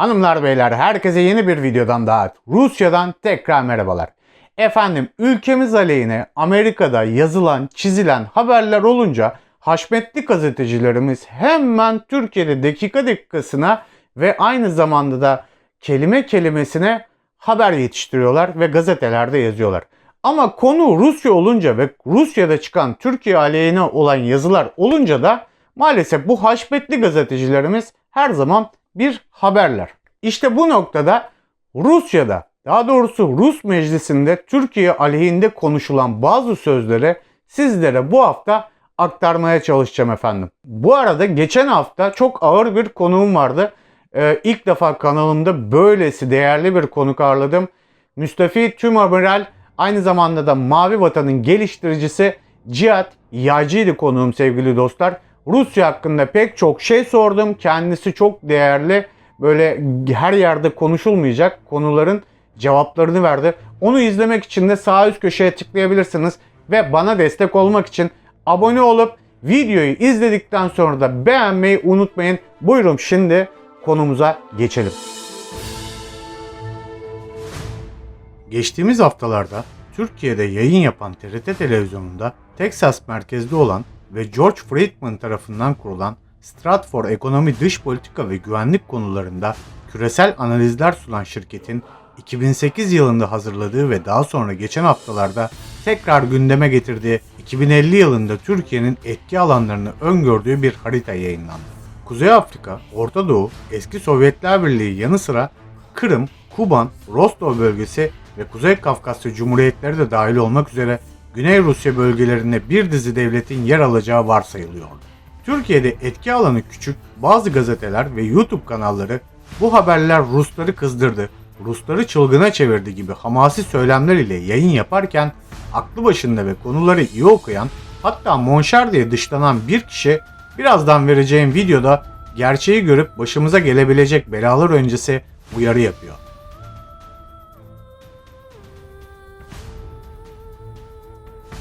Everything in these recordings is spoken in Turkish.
Hanımlar beyler herkese yeni bir videodan daha Rusya'dan tekrar merhabalar. Efendim ülkemiz aleyhine Amerika'da yazılan çizilen haberler olunca haşmetli gazetecilerimiz hemen Türkiye'de dakika dakikasına ve aynı zamanda da kelime kelimesine haber yetiştiriyorlar ve gazetelerde yazıyorlar. Ama konu Rusya olunca ve Rusya'da çıkan Türkiye aleyhine olan yazılar olunca da maalesef bu haşmetli gazetecilerimiz her zaman bir haberler. İşte bu noktada Rusya'da daha doğrusu Rus meclisinde Türkiye aleyhinde konuşulan bazı sözleri sizlere bu hafta aktarmaya çalışacağım efendim. Bu arada geçen hafta çok ağır bir konuğum vardı. Ee, ilk defa kanalımda böylesi değerli bir konuk ağırladım. Müstafi Tümamiral aynı zamanda da Mavi Vatan'ın geliştiricisi Cihat Yağcı'ydı konuğum sevgili dostlar. Rusya hakkında pek çok şey sordum. Kendisi çok değerli. Böyle her yerde konuşulmayacak konuların cevaplarını verdi. Onu izlemek için de sağ üst köşeye tıklayabilirsiniz. Ve bana destek olmak için abone olup videoyu izledikten sonra da beğenmeyi unutmayın. Buyurun şimdi konumuza geçelim. Geçtiğimiz haftalarda Türkiye'de yayın yapan TRT televizyonunda Texas merkezli olan ve George Friedman tarafından kurulan Stratfor Ekonomi Dış Politika ve Güvenlik konularında küresel analizler sunan şirketin 2008 yılında hazırladığı ve daha sonra geçen haftalarda tekrar gündeme getirdiği 2050 yılında Türkiye'nin etki alanlarını öngördüğü bir harita yayınlandı. Kuzey Afrika, Orta Doğu, eski Sovyetler Birliği yanı sıra Kırım, Kuban, Rostov bölgesi ve Kuzey Kafkasya Cumhuriyetleri de dahil olmak üzere Güney Rusya bölgelerinde bir dizi devletin yer alacağı varsayılıyordu. Türkiye'de etki alanı küçük bazı gazeteler ve YouTube kanalları bu haberler Rusları kızdırdı, Rusları çılgına çevirdi gibi hamasi söylemler ile yayın yaparken aklı başında ve konuları iyi okuyan hatta monşer diye dışlanan bir kişi birazdan vereceğim videoda gerçeği görüp başımıza gelebilecek belalar öncesi uyarı yapıyor.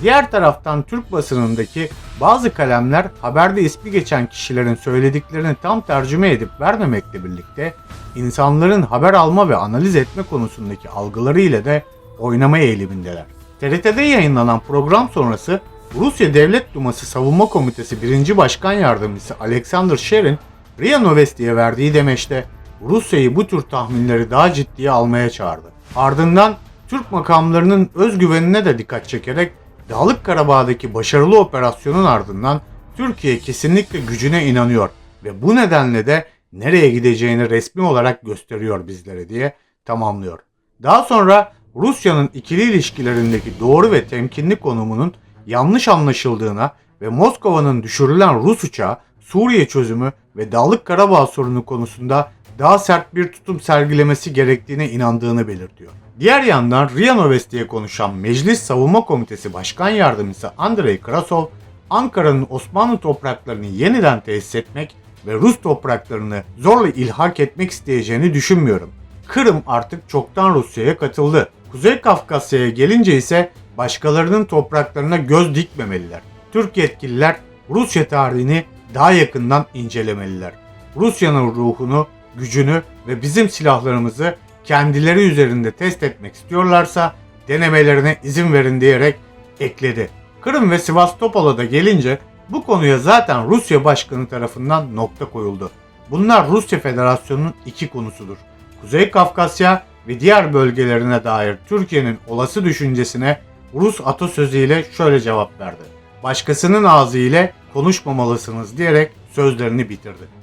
Diğer taraftan Türk basınındaki bazı kalemler haberde ismi geçen kişilerin söylediklerini tam tercüme edip vermemekle birlikte insanların haber alma ve analiz etme konusundaki algıları ile de oynama eğilimindeler. TRT'de yayınlanan program sonrası Rusya Devlet Duması Savunma Komitesi 1. Başkan Yardımcısı Alexander Sherin, RIA Novosti'ye verdiği demeçte Rusya'yı bu tür tahminleri daha ciddiye almaya çağırdı. Ardından Türk makamlarının özgüvenine de dikkat çekerek Dağlık Karabağ'daki başarılı operasyonun ardından Türkiye kesinlikle gücüne inanıyor ve bu nedenle de nereye gideceğini resmi olarak gösteriyor bizlere diye tamamlıyor. Daha sonra Rusya'nın ikili ilişkilerindeki doğru ve temkinli konumunun yanlış anlaşıldığına ve Moskova'nın düşürülen Rus uçağı Suriye çözümü ve Dağlık Karabağ sorunu konusunda daha sert bir tutum sergilemesi gerektiğine inandığını belirtiyor. Diğer yandan RIA Novosti'ye konuşan Meclis Savunma Komitesi Başkan Yardımcısı Andrei Krasov, Ankara'nın Osmanlı topraklarını yeniden tesis etmek ve Rus topraklarını zorla ilhak etmek isteyeceğini düşünmüyorum. Kırım artık çoktan Rusya'ya katıldı. Kuzey Kafkasya'ya gelince ise başkalarının topraklarına göz dikmemeliler. Türk yetkililer Rusya tarihini daha yakından incelemeliler. Rusya'nın ruhunu, gücünü ve bizim silahlarımızı kendileri üzerinde test etmek istiyorlarsa denemelerine izin verin diyerek ekledi. Kırım ve Sivastopol'a da gelince bu konuya zaten Rusya Başkanı tarafından nokta koyuldu. Bunlar Rusya Federasyonu'nun iki konusudur. Kuzey Kafkasya ve diğer bölgelerine dair Türkiye'nin olası düşüncesine Rus atasözüyle şöyle cevap verdi. Başkasının ağzı ile konuşmamalısınız diyerek sözlerini bitirdi.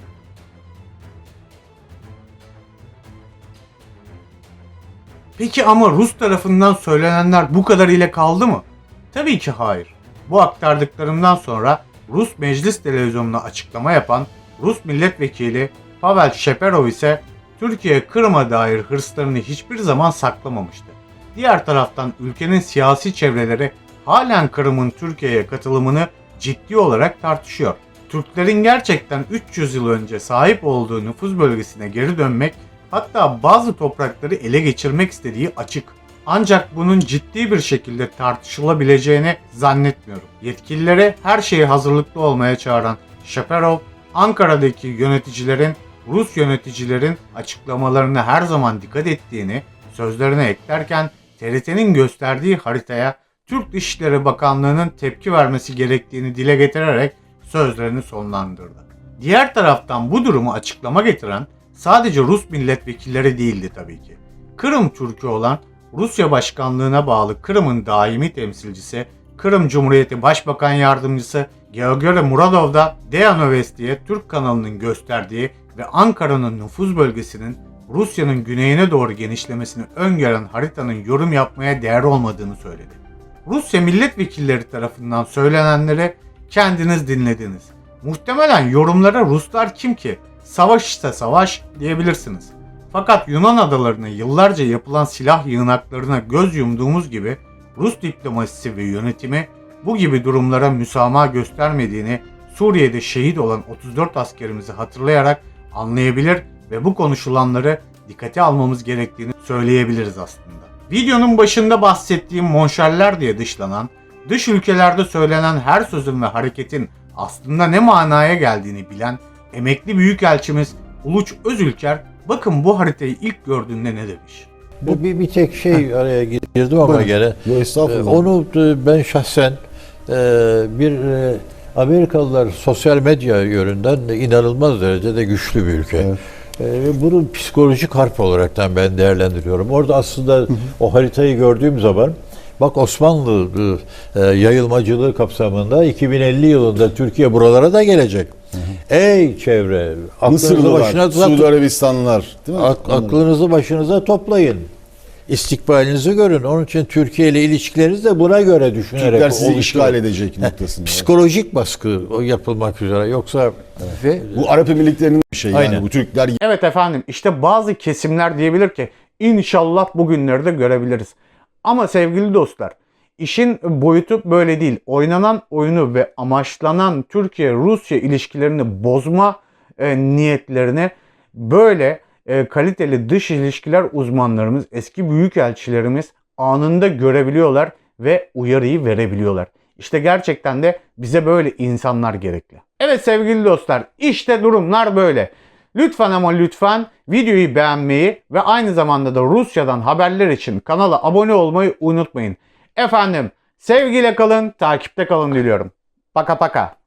Peki ama Rus tarafından söylenenler bu kadar ile kaldı mı? Tabii ki hayır. Bu aktardıklarımdan sonra Rus Meclis Televizyonu'na açıklama yapan Rus milletvekili Pavel Sheperov ise Türkiye Kırım'a dair hırslarını hiçbir zaman saklamamıştı. Diğer taraftan ülkenin siyasi çevreleri halen Kırım'ın Türkiye'ye katılımını ciddi olarak tartışıyor. Türklerin gerçekten 300 yıl önce sahip olduğu nüfuz bölgesine geri dönmek hatta bazı toprakları ele geçirmek istediği açık. Ancak bunun ciddi bir şekilde tartışılabileceğini zannetmiyorum. Yetkililere her şeye hazırlıklı olmaya çağıran Shaperov, Ankara'daki yöneticilerin Rus yöneticilerin açıklamalarına her zaman dikkat ettiğini sözlerine eklerken TRT'nin gösterdiği haritaya Türk Dışişleri Bakanlığı'nın tepki vermesi gerektiğini dile getirerek sözlerini sonlandırdı. Diğer taraftan bu durumu açıklama getiren sadece Rus milletvekilleri değildi tabii ki. Kırım Türk'ü olan Rusya Başkanlığına bağlı Kırım'ın daimi temsilcisi Kırım Cumhuriyeti Başbakan Yardımcısı Georgi Muradov da Dea Novesti'ye Türk kanalının gösterdiği ve Ankara'nın nüfuz bölgesinin Rusya'nın güneyine doğru genişlemesini öngören haritanın yorum yapmaya değer olmadığını söyledi. Rusya milletvekilleri tarafından söylenenleri kendiniz dinlediniz. Muhtemelen yorumlara Ruslar kim ki? Savaş ise savaş diyebilirsiniz. Fakat Yunan adalarına yıllarca yapılan silah yığınaklarına göz yumduğumuz gibi Rus diplomasisi ve yönetimi bu gibi durumlara müsamaha göstermediğini Suriye'de şehit olan 34 askerimizi hatırlayarak anlayabilir ve bu konuşulanları dikkate almamız gerektiğini söyleyebiliriz aslında. Videonun başında bahsettiğim monşerler diye dışlanan, dış ülkelerde söylenen her sözün ve hareketin aslında ne manaya geldiğini bilen emekli büyükelçimiz Uluç Özülker bakın bu haritayı ilk gördüğünde ne demiş. Bu bir, bir tek şey araya girdim ama Buyurun. gene. Yo, Ee, estağfurullah. Onu e, ben şahsen e, bir e, Amerikalılar sosyal medya yönünden inanılmaz derecede güçlü bir ülke. Evet. Ve bunu psikolojik harp olaraktan ben değerlendiriyorum. Orada aslında o haritayı gördüğüm zaman bak Osmanlı yayılmacılığı kapsamında 2050 yılında Türkiye buralara da gelecek. Ey çevre, aklınızı başınıza Suudi Arabistanlılar değil mi? Aklınızı başınıza toplayın. İstikbalinizi görün. Onun için Türkiye ile ilişkilerinizi de buna göre düşünerek Türkler sizi oluşturun. işgal edecek noktasında. Psikolojik baskı yapılmak üzere. Yoksa ve Bu Arap Emirlikleri'nin bir şey yani. Aynen. Bu Türkler Evet efendim işte bazı kesimler diyebilir ki inşallah bugünleri de görebiliriz. Ama sevgili dostlar işin boyutu böyle değil. Oynanan oyunu ve amaçlanan Türkiye-Rusya ilişkilerini bozma e, niyetlerini böyle e, kaliteli dış ilişkiler uzmanlarımız, eski büyükelçilerimiz anında görebiliyorlar ve uyarıyı verebiliyorlar. İşte gerçekten de bize böyle insanlar gerekli. Evet sevgili dostlar işte durumlar böyle. Lütfen ama lütfen videoyu beğenmeyi ve aynı zamanda da Rusya'dan haberler için kanala abone olmayı unutmayın. Efendim sevgiyle kalın, takipte kalın diliyorum. Paka paka.